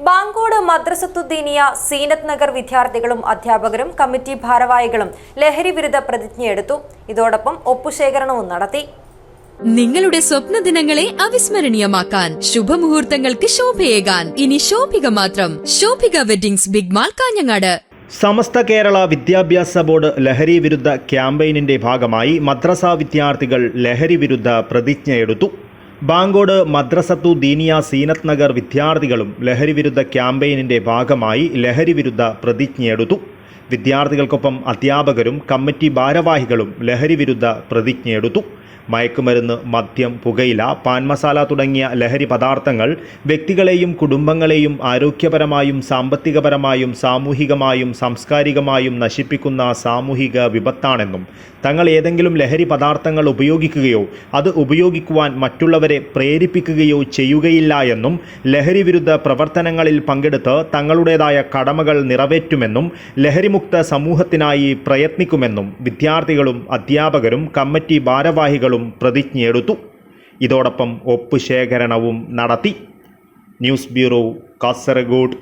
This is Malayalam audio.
ബാങ്കോട് മദ്രസത്തുദ്ദീനിയ സീനത്ത് നഗർ വിദ്യാർത്ഥികളും അധ്യാപകരും കമ്മിറ്റി ഭാരവാഹികളും ലഹരി വിരുദ്ധ പ്രതിജ്ഞയെടുത്തു ഇതോടൊപ്പം ഒപ്പുശേഖരണവും നടത്തി. നിങ്ങളുടെ സ്വപ്ന ദിനങ്ങളെ അവിസ്മരണീയമാക്കാൻ ശുഭമുഹൂർത്തങ്ങൾക്ക് ശോഭയേകാൻ. ഇനി ശോഭിക മാത്രം. Shobhika weddings big mall Kanhangad. Samastha Kerala വിദ്യാഭ്യാസ ബോർഡ് ലഹരി വിരുദ്ധ ക്യാമ്പയിനിന്റെ ഭാഗമായി മദ്രസ വിദ്യാർത്ഥികൾ ലഹരി വിരുദ്ധ പ്രതിജ്ഞയെടുത്തു. ബാങ്കോട് മദ്രസത്തു ദീനിയ സീനത്ത് നഗർ വിദ്യാർത്ഥികളും ലഹരി വിരുദ്ധ ക്യാമ്പയിനിന്റെ ഭാഗമായി ലഹരി വിരുദ്ധ പ്രതിജ്ഞയെടുത്തു. വിദ്യാർത്ഥികൾക്കൊപ്പം അധ്യാപകരും കമ്മിറ്റി ഭാരവാഹികളും ലഹരി വിരുദ്ധ പ്രതിജ്ഞയെടുത്തു. മയക്കുമരുന്ന് മദ്യം പുകയില പാൻ മസാല തുടങ്ങിയ ലഹരി പദാർത്ഥങ്ങൾ വ്യക്തികളെയും കുടുംബങ്ങളെയും ആരോഗ്യപരമായും സാമ്പത്തികപരമായും സാമൂഹികമായും സാംസ്കാരികമായും നശിപ്പിക്കുന്ന സാമൂഹിക വിപത്താണെന്നും തങ്ങൾ ഏതെങ്കിലും ലഹരി പദാർത്ഥങ്ങൾ ഉപയോഗിക്കുകയോ അത് ഉപയോഗിക്കുവാൻ മറ്റുള്ളവരെ പ്രേരിപ്പിക്കുകയോ ചെയ്യുകയില്ല എന്നും ലഹരി വിരുദ്ധ പ്രവർത്തനങ്ങളിൽ പങ്കെടുത്ത് തങ്ങളുടേതായ കടമകൾ നിറവേറ്റുമെന്നും ലഹരിമുക്ത സമൂഹത്തിനായി പ്രയത്നിക്കുമെന്നും വിദ്യാർത്ഥികളും അധ്യാപകരും കമ്മിറ്റി ഭാരവാഹികളും പ്രതിജ്ഞയെടുത്തു ഇതോടൊപ്പം ഒപ്പ് ശേഖരണവും നടത്തി. News bureau Kasaragod.